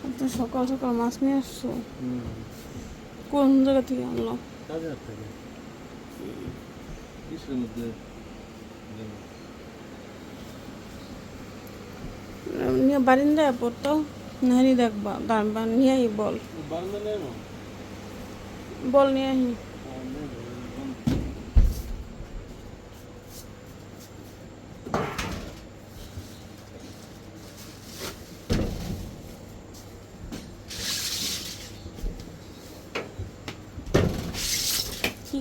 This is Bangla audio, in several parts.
তো সকাল সকাল মাছ নিয়ে আসছো? কোন জায়গা থেকে আনলো? নিয়ে বারিন্দায় পড়তো নাহারি দেখবা দাঁড়বা নিয়ে আই বল। বল নিয়ে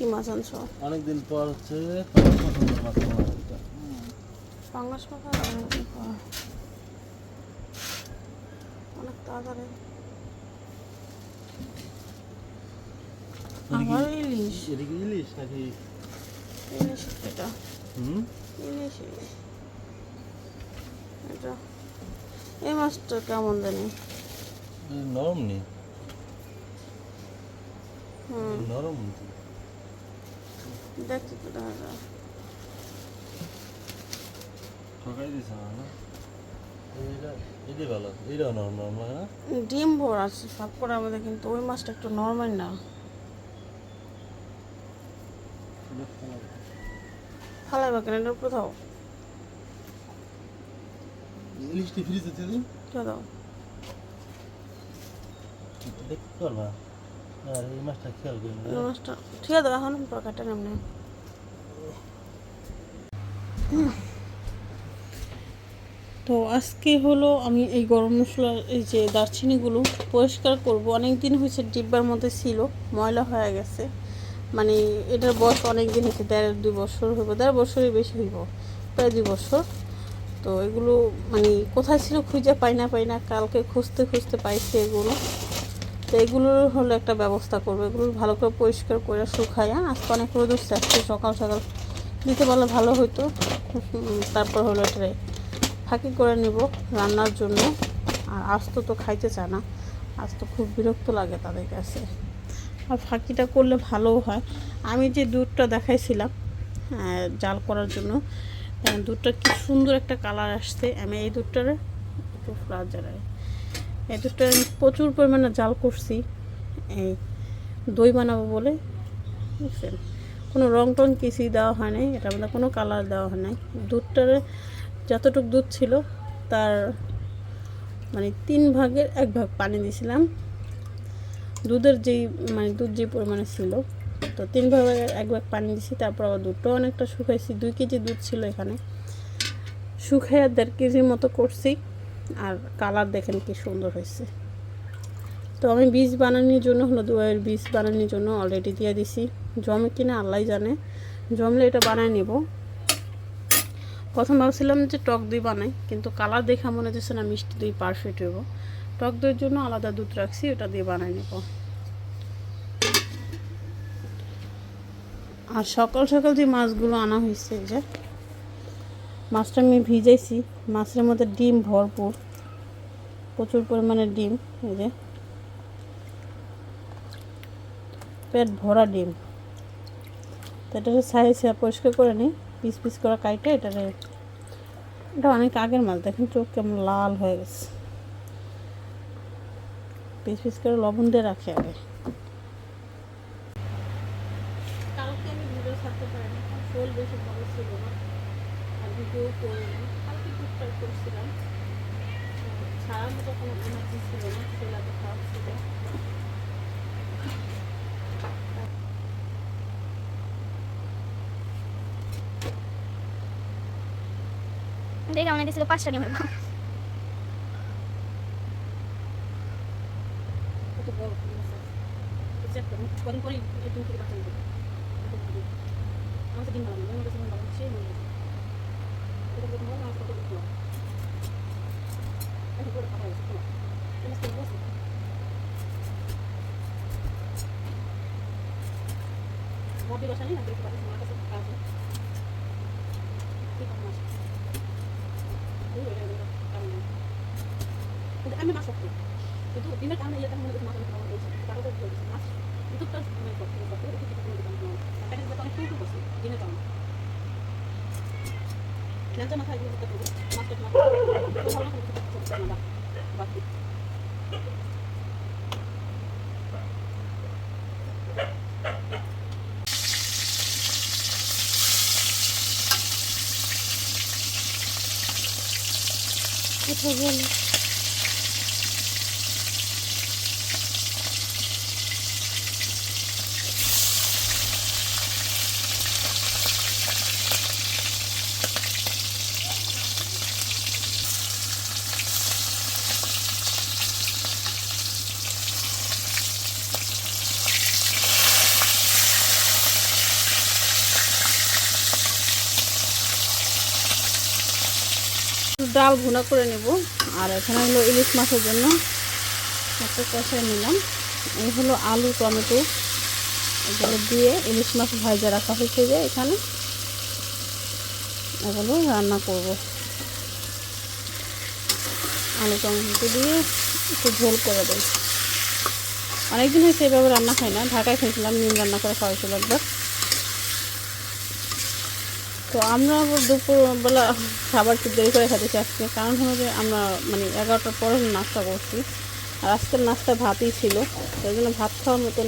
কি মাছ আনছো? অনেকদিন পর হচ্ছে পাঙ্গাস মাছ অনেকদিন পর। অনেক তাড়াতাড়ি। ইলিশ। ইলিশ নাকি? ইলিশ এটা। হুম? ইলিশ ইলিশ। এটা। এই মাছটা কেমন জানি? নরম নেই হুম। নরম দেখতে তো দেখা যায় ঠকাই দিছে না না এইটা এটাই ভালো এইটাও নরম নরম লাগে না ডিম ভর আছে সব করে আমাদের কিন্তু ওই মাছটা একটু নর্মাল না। ফালাইবা কেন এটার কোথাও? ইলিশটি ফ্রিজে কে দাও দেখতে পারবা। আর এই মাছটা খেয়াল করি না। মাছটা ঠিক আছে এখন কাটা নেমনে তো আজকে হলো আমি এই গরম মশলার এই যে দারচিনিগুলো পরিষ্কার করব। অনেক দিন হয়েছে ডিব্বার মধ্যে ছিল ময়লা হয়ে গেছে। মানে এটার বয়স অনেক দিন হয়েছে দেড় দুই বছর হইব দেড় বছরই বেশি হইব প্রায় দুই বছর। তো এগুলো মানে কোথায় ছিল খুঁজে পাই না পাই না। কালকে খুঁজতে খুঁজতে পাইছি এগুলো। তো এগুলোর হলো একটা ব্যবস্থা করব। এগুলো ভালো করে পরিষ্কার করে শুকায়। আজকে অনেক রোদ উঠছে আজকে সকাল সকাল দিতে পারলে ভালো হতো তারপর হলো এটা ফাঁকি করে নিব রান্নার জন্য। আর আস্ত তো খাইতে চায় না। আজ তো খুব বিরক্ত লাগে তাদের কাছে। আর ফাঁকিটা করলে ভালোও হয়। আমি যে দুধটা দেখাইছিলাম হ্যাঁ, জাল করার জন্য হ্যাঁ, দুধটা কি সুন্দর একটা কালার আসছে। আমি এই দুধটার একটু ফ্লার জ্বালাই এই দুধটা আমি প্রচুর পরিমাণে জাল করছি। এই দই বানাবো বলে, বুঝছেন? কোনো রং টং কিছুই দেওয়া হয় নাই এটার মধ্যে কোনো কালার দেওয়া হয় নাই। দুধটার যতটুকু দুধ ছিল, তার মানে তিন ভাগের এক ভাগ পানি দিয়েছিলাম। দুধের যেই মানে দুধ যে পরিমাণে ছিল, তো তিন ভাগের এক ভাগ পানি দিয়েছি, তারপর আবার দুধটাও অনেকটা শুকাইছি। দুই কেজি দুধ ছিল এখানে। শুকাইয়া দেড় কেজির মতো করছি। আর কালার দেখেন কি সুন্দর হয়েছে। তো আমি বীজ বানানোর জন্য হলো দুয়ের বীজ বানানোর জন্য অলরেডি দিয়ে দিছি। জমে কিনা আল্লাহ জানে। জমলে এটা বানায় নেব। প্রথম ভাবছিলাম যে টক দই বানাই, কিন্তু কালার দেখে মনে হচ্ছে না মিষ্টি দই পারফেক্ট হইব। টক দইয়ের জন্য আলাদা দুধ রাখছি, ওটা দিয়ে বানাই নেব। আর সকাল সকাল যে মাছগুলো আনা হয়েছে যে মাছটা আমি ভিজাইছি। মাছের মধ্যে ডিম ভরপুর। প্রচুর পরিমাণে ডিম, এই যে। পেট ভরা ডিম। তো এটাকে সাইজ পরিষ্কার করে নিই। পিস পিস করে কাইটে এটা এটা অনেক আগের মাছ দেখেন চোখ কেমন লাল হয়ে গেছে। পিস পিস করে লবণ দিয়ে রাখি আগে কালকে আমি ভিডিও ছাড়তে পারিনি শোল বেশি ভালো ছিল না আর ভিডিও করিনি কালকে টুকটাক করছিলাম ছাড়ার মতো কোনো এনার্জি ছিল না শোল এত খারাপ ছিল দেখে কেমন দিয়েছিল পাঁচটা ডিমের ভাগ। কত বড় মাছ আছে। এই যে একটা মুখ কদিন পরেই এই ডিম থেকে বাচ্চা নিবে। আমার তো ডিম ভালো না, আমার কাছে ডিম ভালো না, সেই মনে হয়। এটা দেখুন, আমার মাছ কত বড়। এটা বড় খাবার আছে, খোলা। এই মাছটা বড় আছে। বড় বড় সানি না, দেখতে পাচ্ছি, আমার কাছে আছে। কি খাবার মাছ? এই, এই, এই, এই, কেমন না? কিন্তু আমি মাছ শক্ত কিন্তু ডিমের কারণে ইয়ে মনে হচ্ছে মাছ অনেক ভালো হয়েছে তারও তো হয়েছে মাছ দুধটা মানে শক্ত শক্ত একটু কিছু কমে দিতাম প্যাকেট দিতে অনেক টুকু করছে ডিমের কারণে ল্যাংচা মাথা এগুলো করতে হবে মাছটা মাছ ভালো না কিন্তু ছোট ছোট না বাকি কথা বলো ডাল ভুনা করে নেব। আর এখানে হলো ইলিশ মাছের জন্য একটা কষায় নিলাম। এই হলো আলু, টমেটো, এগুলো দিয়ে ইলিশ মাছ ভাজা রাখা হয়েছে যে এখানে। এগুলো রান্না করব। আলু, টমেটো দিয়ে একটু ঝোল করে দেয় অনেকদিন হয়েছে এভাবে রান্না খাই না। ঢাকায় খেয়েছিলাম, নিম রান্না করে খাওয়াইছিল একবার। তো আমরা দুপুরবেলা খাবার একটু দেরি করে খেতেছি আজকে। কারণ হলো যে আমরা মানে এগারোটার পরে নাস্তা করছি। আর আজকের নাস্তা ভাতই ছিল। সেই জন্য ভাত খাওয়ার মতন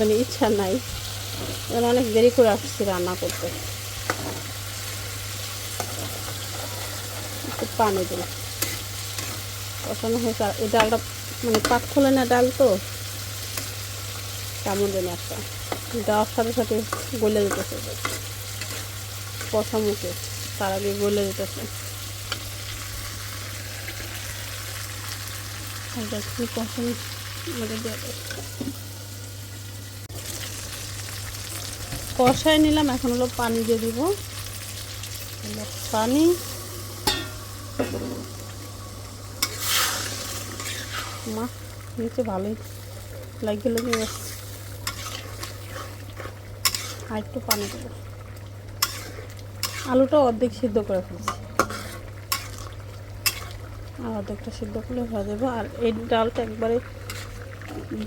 মানে ইচ্ছা নাই। অনেক দেরি করে আসছি রান্না করতে। পানি দিল কষানো হয়েছে। এই ডালটা মানে পাক খোলে না ডাল তো? কেমন যেন একটা। দেওয়ার সাথে সাথে গলে যেতেছে। কষা মুখে তার আগে গলে যেতেছে। এটা একটু কষা মধ্যে কষায় নিলাম, এখন হলো পানি দিয়ে দিব। পানি। মা নিচে ভালোই লাগে লেগে আর একটু পানি দেবো। আলুটা অর্ধেক সিদ্ধ করে ফেলছি। আর অর্ধেকটা সিদ্ধ করে যাবে। আর এই ডালটা একবারে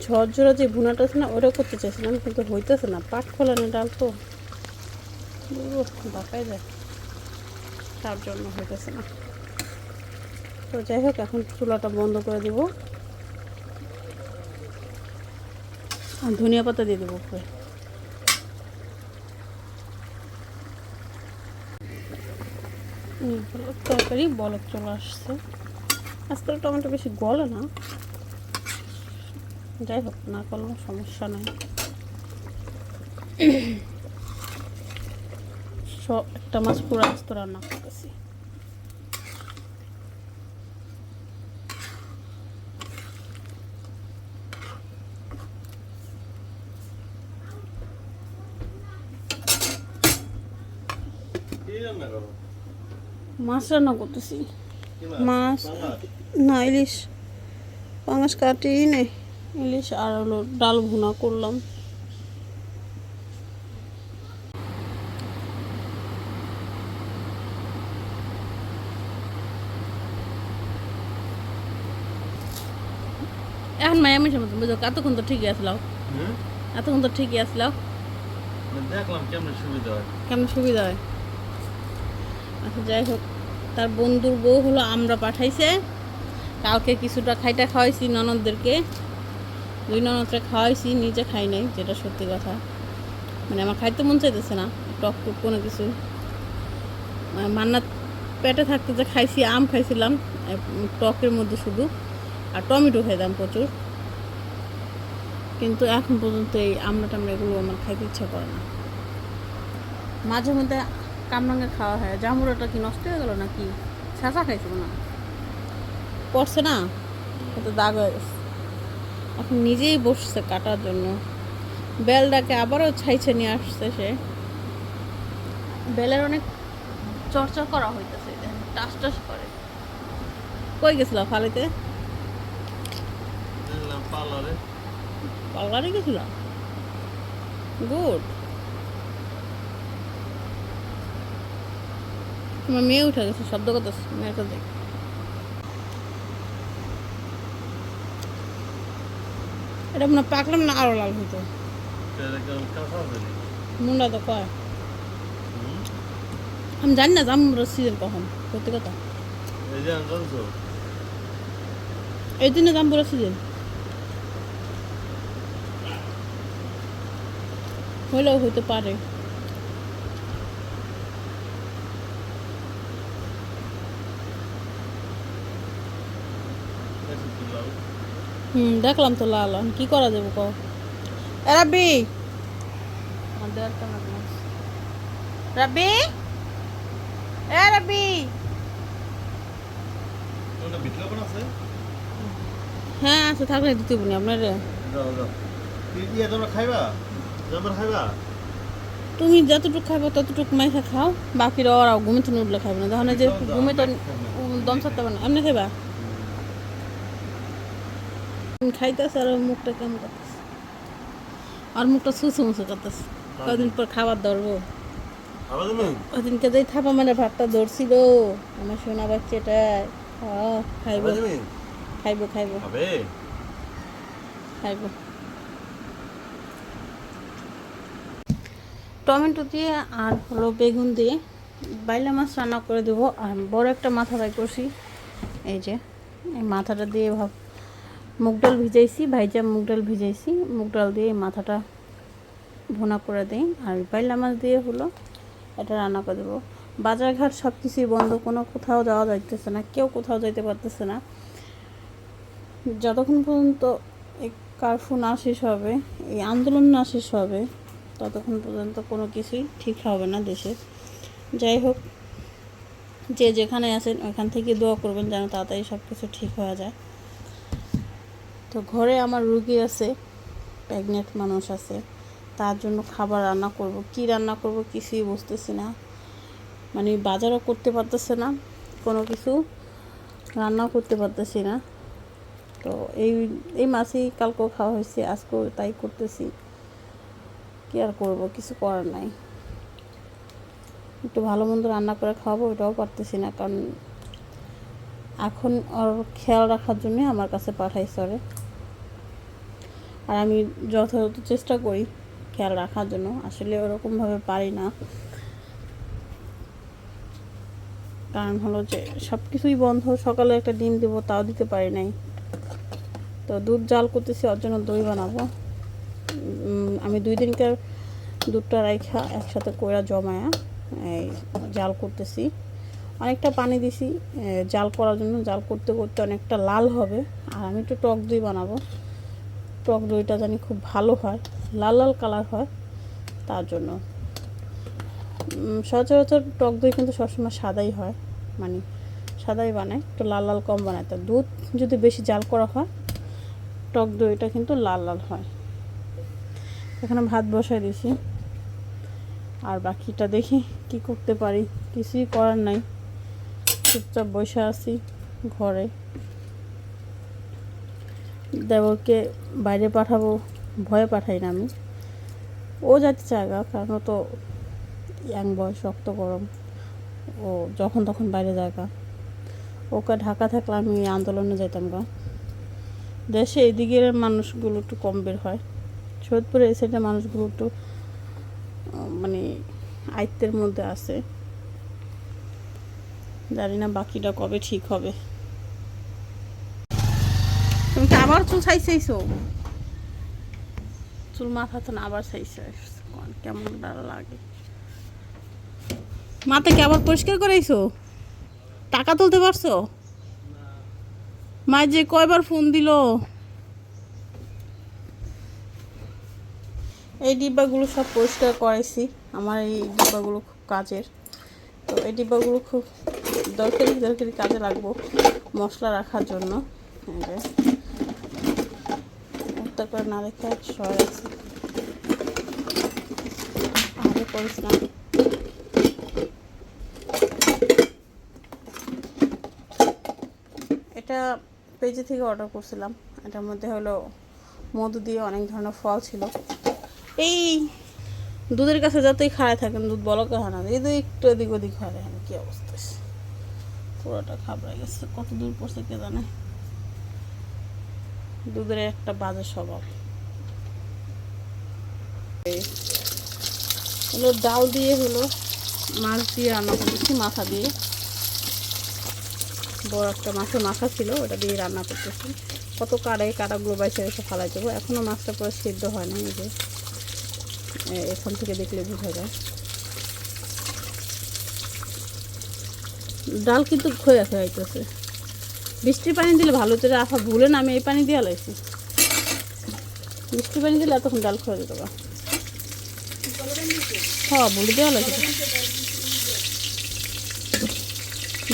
ঝরঝরা যে ভুনাটা আছে না ওটা করতে চাইছিলাম, কিন্তু হইতেছে না। পাট খোলানো ডাল তো। বাঁকাই যায়। তার জন্য হইতেছে না। তো যাই হোক, এখন চুলাটা বন্ধ করে দিব। আর ধনিয়া পাতা দিয়ে দেবো উপরে এই হলো তরকারি, বলক চলে আসছে। আজকাল টমেটো বেশি গলে না। যাই হোক, না করলেও সমস্যা নাই। সব একটা মাছ পুরো আস্ত রান্না করতেছি। কি রান্না করো? মাছ রান্না করতেছি। মাছ? না ইলিশ। পাঙাশ কাটি নেই। ইলিশ আর হলো ডাল ভুনা করলাম। এখন মায়া মিশে মতন বুঝো এতক্ষণ তো ঠিকই আসলাও? এতক্ষণ তো ঠিকই আসলাও দেখলাম কেমন সুবিধা হয়। কেমন সুবিধা হয়। আচ্ছা যাই হোক। তার বন্ধুর বউ হলো আমরা পাঠাইছে। কালকে কিছুটা খাইটা খাওয়াইছি ননদদেরকে। দুই ননদটা খাওয়াইছি, নিজে খাই নাই, যেটা সত্যি কথা। মানে আমার খাইতে মন চাইতেছে না, টক টুক কোনো কিছু। মানে মান্নাত পেটে থাকতে যে খাইছি, আম খাইছিলাম টকের মধ্যে শুধু। আর টমেটো খাইতাম প্রচুর। কিন্তু এখন পর্যন্ত এই আমরা টামড়া এগুলো আমার খাইতে ইচ্ছা করে না। মাঝে মধ্যে কামরাঙ্গে খাওয়া হয়। জামুরাটা কি নষ্ট হয়ে গেল নাকি? ছাঁচা খাইছিল না? পড়ছে না? কত দাগ হয়ে গেছে। এখন নিজেই বসছে কাটার জন্য। বেলটাকে আবারও ছাইছে নিয়ে আসছে সে। বেলের অনেক চর্চা করা হইতেছে টাস টাস করে। কই গেছিল ফালিতে? পার্লারে গেছিল? গুড। তোমার মেয়ে উঠে গেছে, শব্দ করতেছে মেয়েটা দেখ। এটা মনে পাকলাম না আরও লাল হইতো? ফেলি মুন্ডা তো কয়। আমি জানি না জামুর সিজন কখন, সত্যি কথা। এই দিনে দাম বলেছি যে হলেও হতে পারে। হুম দেখলাম তো লাল। কি করা যাবে কও? এ রাব্বি! রাব্বি! এ রাব্বি! আছে? হ্যাঁ আচ্ছা থাকলে দিতে বলি আপনার। খাইবা? খাইবা? তুমি যতটুকু খাব ততটুকু মাইখা খাও। বাকিরা ওরা ঘুমিতে উঠলে খাবে না। তখন যে ঘুমে তো দম ছাড়তে পারে না। এমনি খাইবা? খাইতেছে আর মুখটা কেমন করতেছে? আর মুখটা সুসু মুসু করতেছে। কদিন পর খাবার ধরবো। ওদিনকে যেই থাপা মানে ভাতটা ধরছিল আমার সোনা বাচ্চাটা হ্যাঁ খাইবো। খাইবো খাইবো। খাইবো। টমেটো দিয়ে আর হলো বেগুন দিয়ে বাইলা মাছ রান্না করে দেবো। আর বড় একটা মাথা ফ্রাই করছি। এই যে এই মাথাটা দিয়ে ভাব মুগ ডাল ভিজাইছি, ভাইজা মুগ ডাল ভিজাইছি। মুগ ডাল দিয়ে মাথাটা ভুনা করে দিই। আর বাইলা মাছ দিয়ে হলো এটা রান্না করে দেবো। বাজারঘাট সব কিছুই বন্ধ, কোনো কোথাও যাওয়া যাইতেছে না, কেউ কোথাও যাইতে পারতেছে না। যতক্ষণ পর্যন্ত এই কারফু না শেষ হবে, এই আন্দোলন না শেষ হবে, ততক্ষণ পর্যন্ত কোনো কিছুই ঠিক হবে না দেশে। যাই হোক, যে যেখানে আছেন ওইখান থেকে দোয়া করবেন যেন তাড়াতাড়ি সব কিছু ঠিক হয়ে যায়। তো ঘরে আমার রুগী আছে প্রেগনেন্ট মানুষ আছে, তার জন্য খাবার রান্না করব। কি রান্না করব কিছুই বুঝতেছি না। মানে বাজারও করতে পারতেছে না, কোনো কিছু রান্নাও করতে পারতেছি না। তো এই এই মাছই কালকেও খাওয়া হয়েছে, আজকেও তাই করতেছি। কি আর করব, কিছু করার নাই। একটু ভালো মন্দ রান্না করে খাওয়াবো, ওটাও পারতেছি না, কারণ এখন ওর খেয়াল রাখার জন্য আমার কাছে পাঠাইছে ওরে। আর আমি যথাযথ চেষ্টা করি খেয়াল রাখার জন্য। আসলে ওরকমভাবে পারি না। কারণ হলো যে সব কিছুই বন্ধ, সকালে একটা ডিম দেবো, তাও দিতে পারি নাই। তো দুধ জাল করতেছি, ওর জন্য দই বানাবো। আমি দুই দিনকার দুধটা রাইখা একসাথে কইরা জমায়া, এই জাল করতেছি। অনেকটা পানি দিছি জাল করার জন্য। জাল করতে করতে অনেকটা লাল হবে। আর আমি একটু টক দই বানাবো। টক দইটা জানি খুব ভালো হয়, লাল লাল কালার হয়, তার জন্য। সচরাচর টক দই কিন্তু সবসময় সাদাই হয় মানে সাদাই বানায়, একটু লাল লাল কম বানায়। তো দুধ যদি বেশি জাল করা হয়, টক দইটা কিন্তু লাল লাল হয়। এখানে ভাত বসাই দিছি আর বাকিটা দেখি কি করতে পারি, কিছুই করার নাই। চুপচাপ বসে আছি ঘরে। দেবরকে বাইরে পাঠাবো, ভয়ে পাঠাই না আমি। ও যাতে জায়গা কারণ ও তো ইয়াং বয়স রক্ত গরম। ও যখন তখন বাইরে জায়গা ওকে ঢাকা থাকলে আমি আন্দোলনে যেতাম গা। দেশে এদিকের মানুষগুলো একটু কম বের হয়। সৈয়দপুরে এই সাইডের মানুষগুলো একটু মানে আয়ত্তের মধ্যে আছে। জানি না বাকিটা কবে ঠিক হবে। আবার চুল ছাইছাইছো চুল মাথাতে না আবার ছাইছে। কেমন লাগে। মাথা কি আবার পরিষ্কার করাইছো? টাকা তুলতে পারছ? মা যে কয়বার ফোন দিল? এই ডিব্বাগুলো সব পরিষ্কার করাইছি। আমার এই ডিব্বাগুলো খুব কাজের। তো এই ডিব্বাগুলো খুব দরকারি দরকারি কাজে লাগবো মশলা রাখার জন্য। উত্তর করে না রেখে সয় আছে। আরে করিস না এটা পেজে থেকে অর্ডার করছিলাম। এটার মধ্যে হলো মধু দিয়ে অনেক ধরনের ফল ছিল। এই দুধের কাছে যতই খাড়ায় থাকেন, দুধ বলক হয় না। এই তো একটু এদিক ওদিক হয় কি অবস্থা। পুরোটা খাবড়ে গেছে, কত দূর পড়ছে কে জানে। দুধের একটা বাজে স্বভাব। হলো ডাল দিয়ে হলো মাছ দিয়ে রান্না করতেছি, মাথা দিয়ে। বড় একটা মাছের মাথা ছিল, ওটা দিয়ে রান্না করতেছি। কত কাড়াই কাটাগুলো বাইসে এসে ফালাই দেবো। এখনও মাছটা পুরো সিদ্ধ হয় না যে। এখান থেকে দেখলে বোঝা যায়। ডাল কিন্তু খয়ে খাইতেছে বৃষ্টির পানি দিলে ভালো তো রাখা ভুলে না আমি এই পানি দিয়ে লাইছি। বৃষ্টির পানি দিলে এতক্ষণ ডাল খয়ে যেত হ্যাঁ বলে দেওয়া লাগে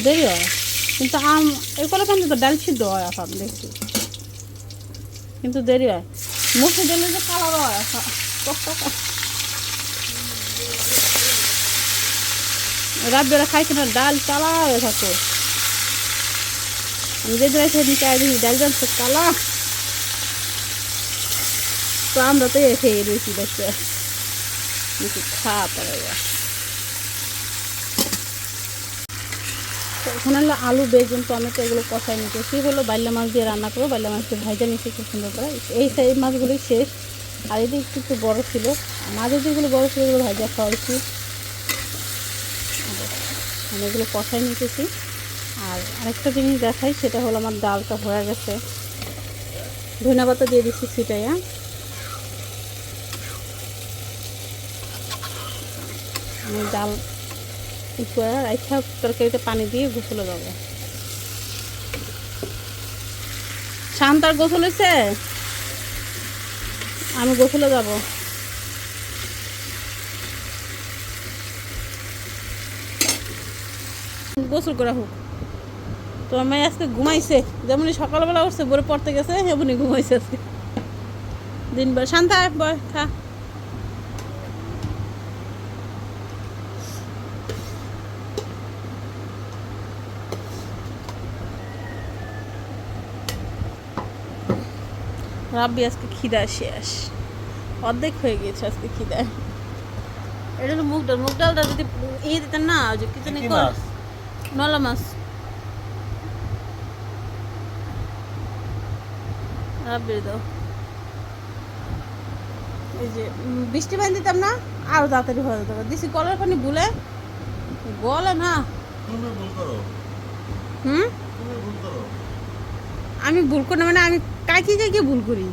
দেরি হয়। কিন্তু আম, এই কলা পানি তো ডাল সিদ্ধ হয় এখন দেখছি। কিন্তু দেরি হয়। মুখে দিলে যে কালার হয়। রাত বেলা খাইছে না, ডাল চালা হয়ে থাকে। সেদিন চাই দিই ডাল ডাল কালা। তো আমরা তো এ খেয়ে রয়েছি, দেখতে। কিছু খাওয়া পারে আলু, বেগুন, টমেটো এগুলো কষাই নিতেছি। হলো বাইলা মাছ দিয়ে রান্না করব। বাইলা মাছ দিয়ে ভাজা নিচ্ছি খুব সুন্দর করে। এই এই মাছগুলি শেষ। আর এদিকে একটু একটু বড়ো ছিল। মাঝের যেগুলো বড়ো ছিল এগুলো ভাজা খাওয়াইছি আমি এগুলো কষাই নিতেছি। আর আরেকটা জিনিস দেখাই, সেটা হলো আমার ডালটা হয়ে গেছে। ধনে পাতা দিয়ে দিচ্ছি ছিটাইয়া। আমি ডাল রাইখা তরকারিতে পানি দিয়ে গোসলে যাব। শান্তার গোসল হয়েছে আমি গোসলে যাব। গোসল করা হোক। তো আমি আজকে ঘুমাইছে। যেমনই সকালবেলা উঠছে ভোরে পড়তে গেছে এমনই ঘুমাইছে আজকে। দিনবার শান্তা বয় খা। রাব্বি আজকে খিদা শেষ। অর্ধেক হয়ে গিয়েছে আজকে খিদায়। এটা হলো মুগ ডাল। মুগ ডালটা যদি ইয়ে দিতেন না যে কি জানি কি কর মাছ? মাছ দাও। এই যে বৃষ্টি পানি দিতাম না আরও তাড়াতাড়ি হয়ে যেত। দিছি কলের পানি ভুলে গলে না। হুম? আমি ভুল করি না মানে আমি কাকি কাকি ভুল করি?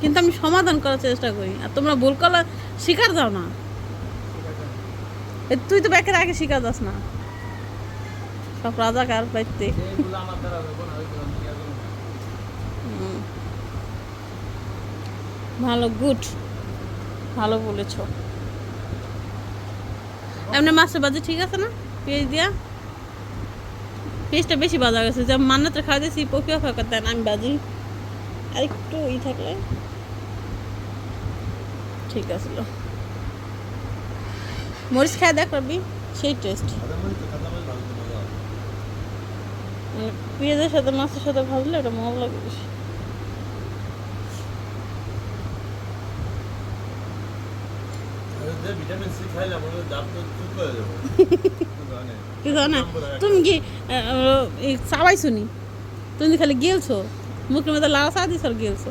কিন্তু আমি সমাধান করার চেষ্টা করি। আর তোমরা ভুল করলে শিকার যাও না। তুই তো ব্যাকের আগে শিকার যাস না। সব রাজাকার বাইতে হুম। ভালো গুড ভালো বলেছ। এমনি মাছের বাজে ঠিক আছে না? পেঁয়াজ দিয়া? পেঁয়াজটা বেশি বাজা গেছে যেমন মান্নাতে খাওয়া দিয়েছি পকিয়া ফাঁকা দেন আমি বাজি। আর একটু ই থাকলে। ঠিক আছিল মরিচ খায় দেখ রবি সেই টেস্ট পেঁয়াজের সাথে মাছের সাথে ভাজলে ওটা মজা লাগে বেশি আর যে ভিটামিন সি খাইলাম ওগুলো দাঁত তো চুপ করে যাব জানে কি তুমি কি চাবাই শুনি তুমি খালি গেলছো মুখের মধ্যে লাল চা দিছ গেলছো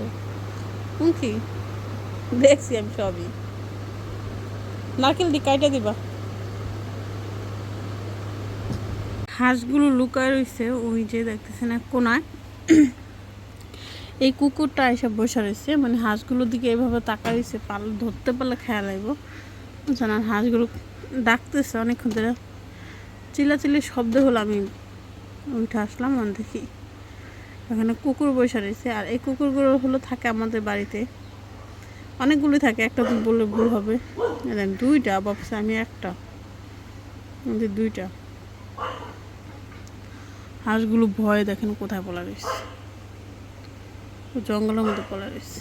কি দেখছি আমি সবই নারকেল দি কাইটা দিবা হাঁসগুলো লুকায় রয়েছে ওই যে দেখতেছেন এক কোনায়। এই কুকুরটা এসব বসে রয়েছে মানে হাঁসগুলোর দিকে এইভাবে তাকা রয়েছে পাল ধরতে পারলে খেয়াল আইব বুঝছেন আর হাঁসগুলো ডাকতেছে অনেকক্ষণ ধরে। চিল্লাচিল্লি শব্দ হলো, আমি উঠে আসলাম মন দেখি এখানে কুকুর বসে রয়েছে, আর এই কুকুরগুলো হলো থাকে আমাদের বাড়িতে। অনেকগুলো থাকে, একটা তো বললে ভুল হবে। দুইটা ভাবছি আমি একটা। আমাদের দুইটা। হাঁসগুলো ভয়ে দেখেন কোথায় পলা রয়েছে। জঙ্গলের মধ্যে পলা রয়েছে।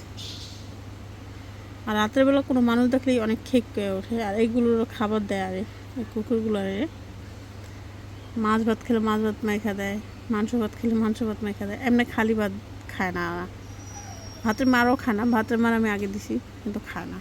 আর রাতের বেলা কোনো মানুষ দেখলেই অনেক খেক হয়ে ওঠে, আর এইগুলোরও খাবার দেয় আরে, এই কুকুরগুলো আরে মাছ ভাত খেলে মাছ ভাত মেখা দেয়, মাংস ভাত খেলে মাংস ভাত মেখা দেয়, এমনি খালি ভাত খায় না। ভাতের মারও খায় না, ভাতের মার আমি আগে দিছি, কিন্তু খায় না